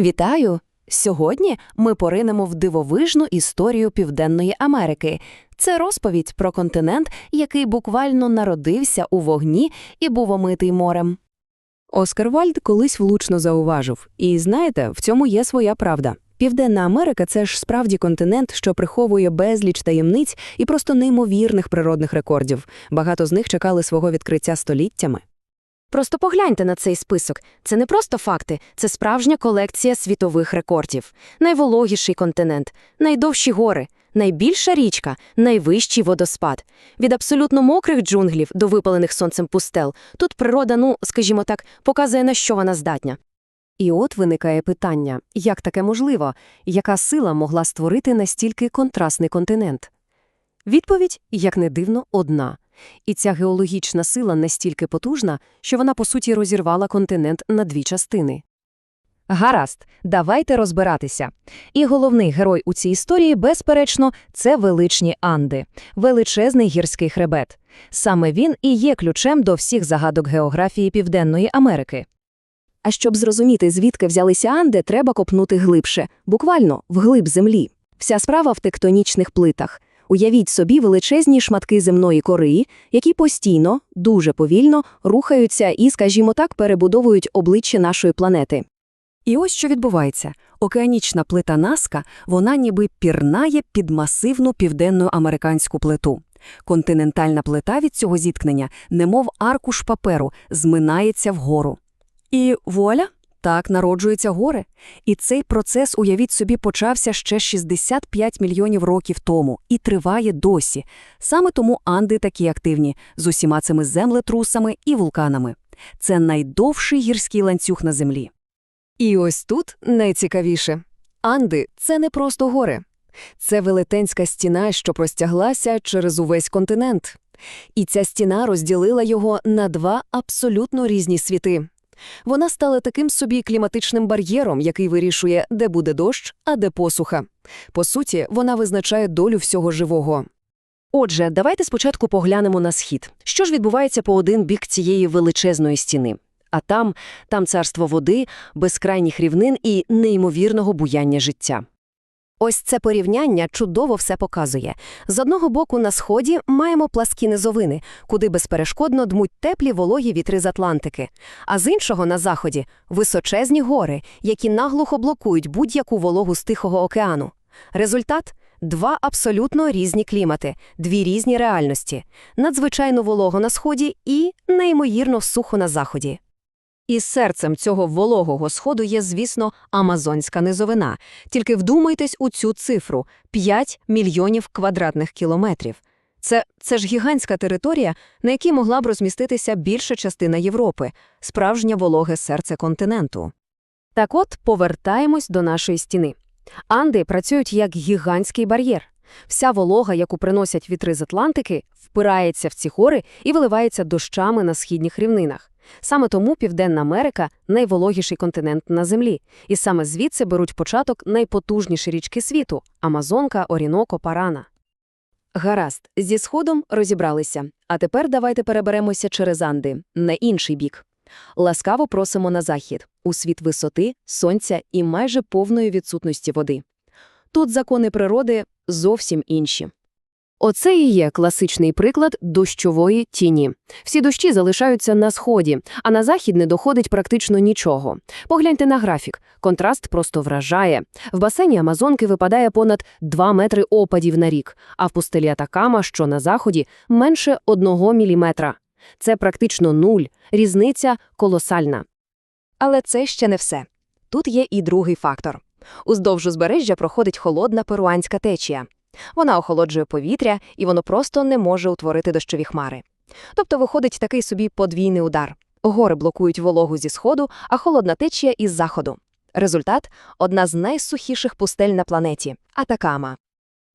Вітаю! Сьогодні ми поринемо в дивовижну історію Південної Америки. Це розповідь про континент, який буквально народився у вогні і був омитий морем. Оскар Вальд колись влучно зауважив. І знаєте, в цьому є своя правда. Південна Америка це ж справді континент, що приховує безліч таємниць і просто неймовірних природних рекордів. Багато з них чекали свого відкриття століттями. Просто погляньте на цей список. Це не просто факти, це справжня колекція світових рекордів. Найвологіший континент, найдовші гори, найбільша річка, найвищий водоспад. Від абсолютно мокрих джунглів до випалених сонцем пустел. Тут природа, ну, скажімо так, показує, на що вона здатня. І от виникає питання, як таке можливо, яка сила могла створити настільки контрастний континент? Відповідь, як не дивно, одна. І ця геологічна сила настільки потужна, що вона, по суті, розірвала континент на дві частини. Гаразд, давайте розбиратися. І головний герой у цій історії, безперечно, це величні Анди, величезний гірський хребет. Саме він і є ключем до всіх загадок географії Південної Америки. А щоб зрозуміти, звідки взялися Анди, треба копнути глибше, буквально вглиб землі. Вся справа в тектонічних плитах. Уявіть собі величезні шматки земної кори, які постійно, дуже повільно рухаються і, скажімо так, перебудовують обличчя нашої планети. І ось що відбувається. Океанічна плита Наска, вона ніби пірнає під масивну південну американську плиту. Континентальна плита від цього зіткнення, немов аркуш паперу, зминається вгору. І вуаля, так народжуються гори. І цей процес, уявіть собі, почався ще 65 мільйонів років тому і триває досі. Саме тому Анди такі активні, з усіма цими землетрусами і вулканами. Це найдовший гірський ланцюг на Землі. І ось тут найцікавіше. Анди – це не просто гори. Це велетенська стіна, що простяглася через увесь континент. І ця стіна розділила його на два абсолютно різні світи. Вона стала таким собі кліматичним бар'єром, який вирішує, де буде дощ, а де посуха. По суті, вона визначає долю всього живого. Отже, давайте спочатку поглянемо на схід. Що ж відбувається по один бік цієї величезної стіни? А там, там царство води, безкрайніх рівнин і неймовірного буяння життя. Ось це порівняння чудово все показує. З одного боку на сході маємо пласкі низовини, куди безперешкодно дмуть теплі вологі вітри з Атлантики, а з іншого на заході височезні гори, які наглухо блокують будь-яку вологу з Тихого океану. Результат два абсолютно різні клімати, дві різні реальності, надзвичайно волого на сході і неймовірно сухо на заході. І серцем цього вологого сходу є, звісно, Амазонська низовина. Тільки вдумайтесь у цю цифру – 5 мільйонів квадратних кілометрів. Це, це ж гігантська територія, на якій могла б розміститися більша частина Європи, справжнє вологе серце континенту. Так от, повертаємось до нашої стіни. Анди працюють як гігантський бар'єр. Вся волога, яку приносять вітри з Атлантики, впирається в ці гори і виливається дощами на східніх рівнинах. Саме тому Південна Америка – найвологіший континент на Землі, і саме звідси беруть початок найпотужніші річки світу – Амазонка, Оріноко, Парана. Гаразд, зі сходом розібралися, а тепер давайте переберемося через Анди, на інший бік. Ласкаво просимо на захід, у світ висоти, сонця і майже повної відсутності води. Тут закони природи зовсім інші. Оце і є класичний приклад дощової тіні. Всі дощі залишаються на сході, а на захід не доходить практично нічого. Погляньте на графік. Контраст просто вражає. В басейні Амазонки випадає понад 2 метри опадів на рік, а в пустелі Атакама, що на заході, менше 1 міліметра. Це практично нуль, різниця колосальна. Але це ще не все. Тут є і другий фактор. Уздовж узбережжя проходить холодна перуанська течія. Вона охолоджує повітря, і воно просто не може утворити дощові хмари. Тобто виходить такий собі подвійний удар. Гори блокують вологу зі сходу, а холодна течія із заходу. Результат одна з найсухіших пустель на планеті Атакама.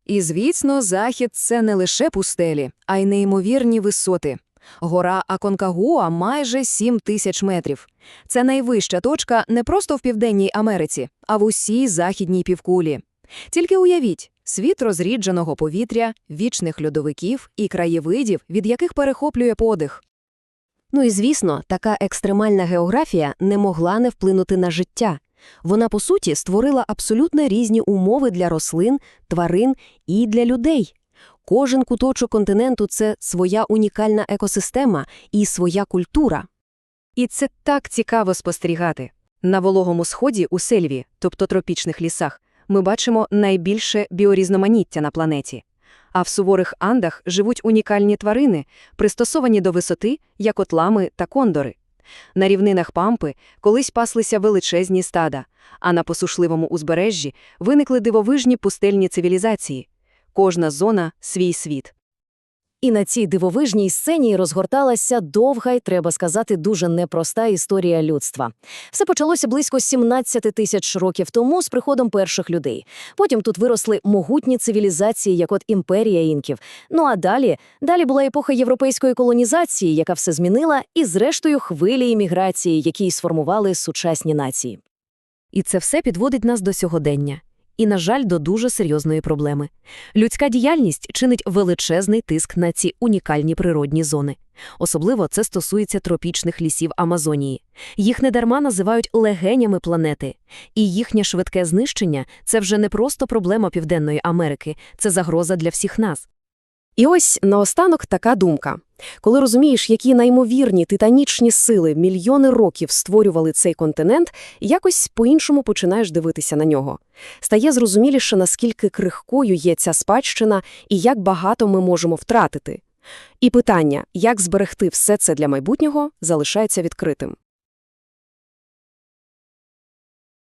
І, звісно, захід – це не лише пустелі, а й неймовірні висоти. Гора Аконкагуа майже 7 тисяч метрів. Це найвища точка не просто в Південній Америці, а в усій західній півкулі. Тільки уявіть, світ розрідженого повітря, вічних льодовиків і краєвидів, від яких перехоплює подих. Ну і звісно, така екстремальна географія не могла не вплинути на життя. Вона, по суті, створила абсолютно різні умови для рослин, тварин і для людей. Кожен куточок континенту – це своя унікальна екосистема і своя культура. І це так цікаво спостерігати. На вологому сході у сельві, тобто тропічних лісах, ми бачимо найбільше біорізноманіття на планеті. А в суворих андах живуть унікальні тварини, пристосовані до висоти, як от лами та кондори. На рівнинах пампи колись паслися величезні стада, а на посушливому узбережжі виникли дивовижні пустельні цивілізації. Кожна зона – свій світ. І на цій дивовижній сцені розгорталася довга і, треба сказати, дуже непроста історія людства. Все почалося близько 17 тисяч років тому з приходом перших людей. Потім тут виросли могутні цивілізації, як от імперія інків. Ну а далі, далі була епоха європейської колонізації, яка все змінила, і зрештою хвилі імміграції, які й сформували сучасні нації. І це все підводить нас до сьогодення. І, на жаль, до дуже серйозної проблеми. Людська діяльність чинить величезний тиск на ці унікальні природні зони. Особливо це стосується тропічних лісів Амазонії. Їх недарма називають легенями планети. І їхнє швидке знищення – це вже не просто проблема Південної Америки, це загроза для всіх нас. І ось наостанок така думка. Коли розумієш, які неймовірні титанічні сили мільйони років створювали цей континент, якось по-іншому починаєш дивитися на нього. Стає зрозуміліше, наскільки крихкою є ця спадщина і як багато ми можемо втратити. І питання, як зберегти все це для майбутнього, залишається відкритим.